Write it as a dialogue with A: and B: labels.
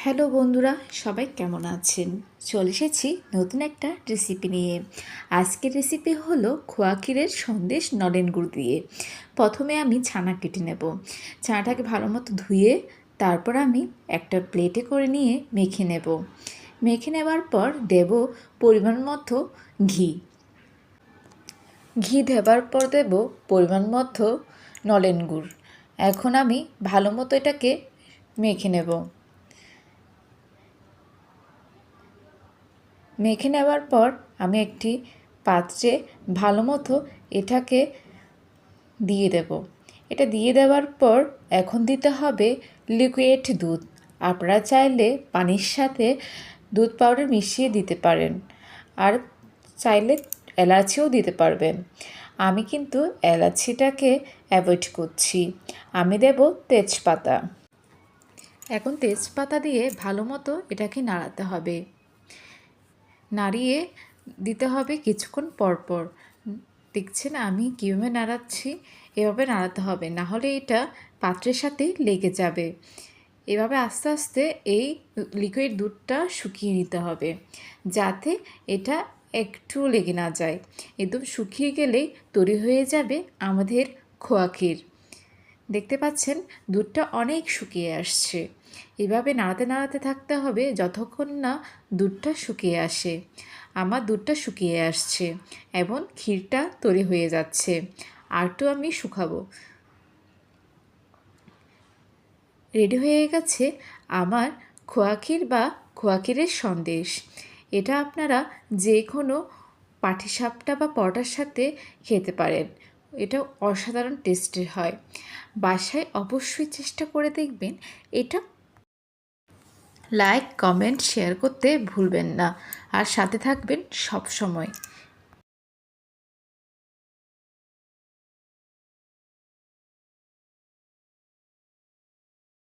A: Hello বন্ধুরা, সবাই কেমন আছেন? চলে এসেছি নতুন একটা রেসিপি নিয়ে। আজকের রেসিপি হলো খোয়াক্ষীরের সন্দেশ নলেন গুড় দিয়ে। প্রথমে আমি ছানা কেটে নেব। ছানাটাকে ভালো মতো ধুয়ে তারপর আমি একটা প্লেটে করে নিয়ে মেখে নেব। মেখে নেবার পর দেব পরিমাণ মতো ঘি। ঘি দেবার পর দেব পরিমাণ মতো নলেন গুড়। এখন আমি ভালো মতো এটাকে মেখে নেব। মেখে নেওয়ার পর আমি একটি পাত্রে ভালো মতো এটাকে দিয়ে দেব। এটা দিয়ে দেওয়ার পর এখন দিতে হবে লিকুইড দুধ। আপনারা চাইলে পানির সাথে দুধ পাউডার মিশিয়ে দিতে পারেন আর চাইলে এলাচিও দিতে পারবেন। আমি কিন্তু এলাচিটাকে অ্যাভয়েড করছি। আমি দেব তেজপাতা। এখন তেজপাতা দিয়ে ভালো মতো এটাকে নাড়াতে হবে। নাড়িয়ে দিতে হবে কিছুক্ষণ পর পর দেখছেন আমি কীভাবে নাড়াচ্ছি? এভাবে নাড়াতে হবে, না হলে এটা পাত্রের সাথে লেগে যাবে। এভাবে আস্তে আস্তে এই লিকুইড দুধটা শুকিয়ে নিতে হবে, যাতে এটা একটু লেগে না যায়। একদম শুকিয়ে গেলেই তৈরি হয়ে যাবে আমাদের খোয়া ক্ষীর। দেখতে পাচ্ছেন, দুধটা অনেক শুকিয়ে আসছে। এভাবে নাড়াতে নাড়াতে থাকতে হবে যতক্ষণ না দুধটা শুকিয়ে আসে। আমার দুধটা শুকিয়ে আসছে এবং ক্ষীরটা তৈরি হয়ে যাচ্ছে। আরটু আমি শুকাবো। রেডি হয়ে গেছে আমার খোয়াক্ষীর বা খোয়াক্ষীরের সন্দেশ। এটা আপনারা যে কোনো পাটিসাপটা বা পরোটার সাথে খেতে পারেন। এটা অসাধারণ টেস্টের হয়। বাসায় অবশ্যই চেষ্টা করে দেখবেন। এটা লাইক, কমেন্ট, শেয়ার করতে ভুলবেন না। আর সাথে থাকবেন সব সময়।